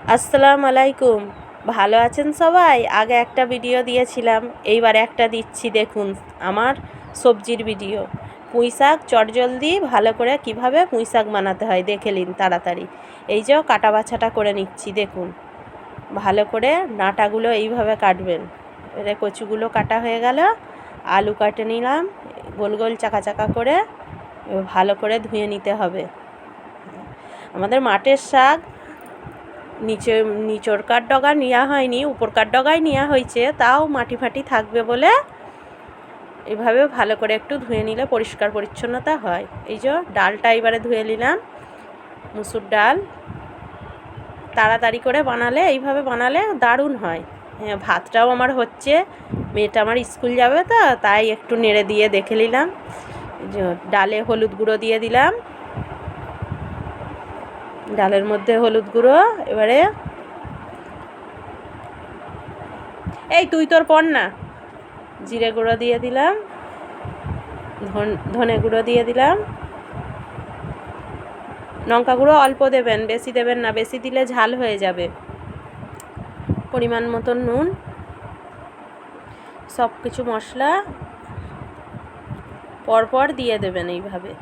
আসসালামু আলাইকুম। ভালো আছেন সবাই? আগে একটা ভিডিও দিয়েছিলাম, এইবার একটা দিচ্ছি, দেখুন, আমার সবজির ভিডিও। পুঁই শাক চটজলদি ভালো করে কীভাবে পুঁই শাক বানাতে হয় দেখে নিন তাড়াতাড়ি। এই যে কাটা বাছাটা করে নিচ্ছি, দেখুন। ভালো করে ডাঁটাগুলো এইভাবে কাটবেন। এবারে কচুগুলো কাটা হয়ে গেল, আলু কাটে নিলাম, গোল গোল চাকা চাকা করে ভালো করে ধুয়ে নিতে হবে। আমাদের মাঠের শাক নিচে নিচরকার ডগা নেওয়া হয়নি উপরকার ডগায় নেওয়া হয়েছে, তাও মাটি ফাটি থাকবে বলে এভাবে ভালো করে একটু ধুয়ে নিলে পরিষ্কার পরিচ্ছন্নতা হয়। এই যে ডালটা এবারে ধুয়ে নিলাম, মুসুর ডাল। তাড়াতাড়ি করে বানালে, এইভাবে বানালে দারুণ হয়। হ্যাঁ ভাতটাও আমার হচ্ছে, মেয়েটা আমার স্কুল যাবে তো, তাই একটু নেড়ে দিয়ে দেখে নিলাম। ডালে হলুদ গুঁড়ো দিয়ে দিলাম। ডালের মধ্যে হলুদ গুঁড়ো, এবারে এই তুই তোর পর না। জিরে গুঁড়ো দিয়ে দিলাম, ধন গুঁড়ো দিয়ে দিলাম। লঙ্কা গুঁড়ো অল্প দেবেন, বেশি দেবেন না, বেশি দিলে ঝাল হয়ে যাবে। পরিমাণ মতন নুন সব কিছু মশলা পরপর দিয়ে দেবেন এইভাবে।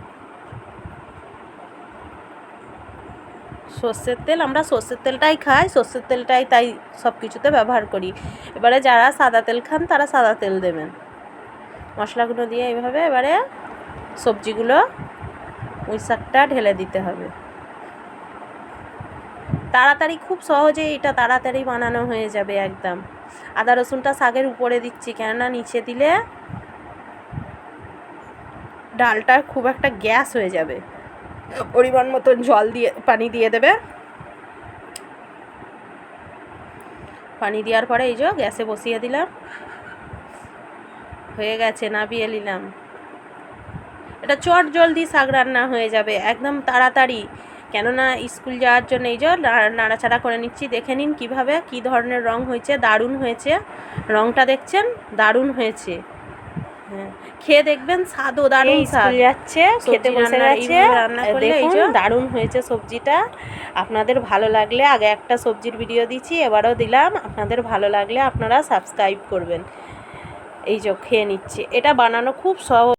সর্ষের তেল, আমরা সর্ষের তেলটাই খাই, সর্ষের তেলটাই তাই সব কিছুতে ব্যবহার করি। এবারে যারা সাদা তেল খান, তারা সাদা তেল দেবেন। মশলাগুলো দিয়ে এইভাবে এবারে সবজিগুলো পুঁই শাকটা ঢেলে দিতে হবে। তাড়াতাড়ি, খুব সহজে এটা তাড়াতাড়ি বানানো হয়ে যাবে একদম। আদা রসুনটা শাকের উপরে দিচ্ছি, কেননা নিচে দিলে ডালটা খুব একটা গ্যাস হয়ে যাবে। পরিমাণ মতন জল দিয়ে, পানি দিয়ে দেবে। পানি দেওয়ার পরে এই যে গ্যাসে বসিয়ে দিলাম। হয়ে গেছে, নাবিয়ে নিলাম। এটা চট জলদি শাক রান্না হয়ে যাবে, একদম তাড়াতাড়ি। কেননা স্কুল যাওয়ার জন্য এই যে নাড়াচাড়া করে নিচ্ছি। দেখে নিন কীভাবে, কি ধরনের রং হয়েছে, দারুণ হয়েছে। রংটা দেখছেন, দারুণ হয়েছে। হ্যাঁ খেয়ে দেখবেন স্বাদও দারুণ স্কুল যাচ্ছে খেতে বসে গেছে দেখুন দারুণ হয়েছে সবজিটা। আপনাদের ভালো লাগলে আগে একটা সবজির ভিডিও দিচ্ছি এবারও দিলাম। আপনাদের ভালো লাগলে আপনারা সাবস্ক্রাইব করবেন। এই যে খেয়ে নিচ্ছি। এটা বানানো খুব সহজ।